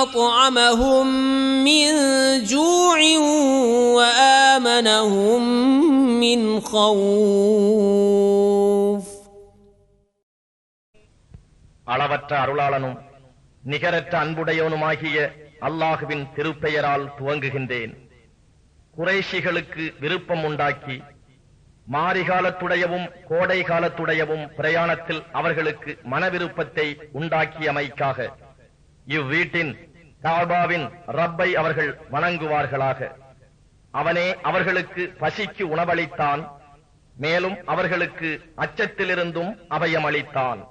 أطعمهم من جوع وآمنهم من خوف அளவற்ற அருளாளனும் நிகரற்ற அன்புடையவனுமாகிய அல்லாஹுவின் திருப்பெயரால் துவங்குகின்றேன் குறைஷிகளுக்கு விருப்பம் உண்டாக்கி மாரிகாலத்துடையவும் கோடை காலத்துடையவும் பிரயாணத்தில் அவர்களுக்கு மனவிருப்பத்தை உண்டாக்கியமைக்காக இவ்வீட்டின் காபாவின் ரப்பை அவர்கள் வணங்குவார்களாக. அவனே அவர்களுக்கு பசிக்கு உணவளித்தான் மேலும் அவர்களுக்கு அச்சத்திலிருந்தும் அபயமளித்தான்.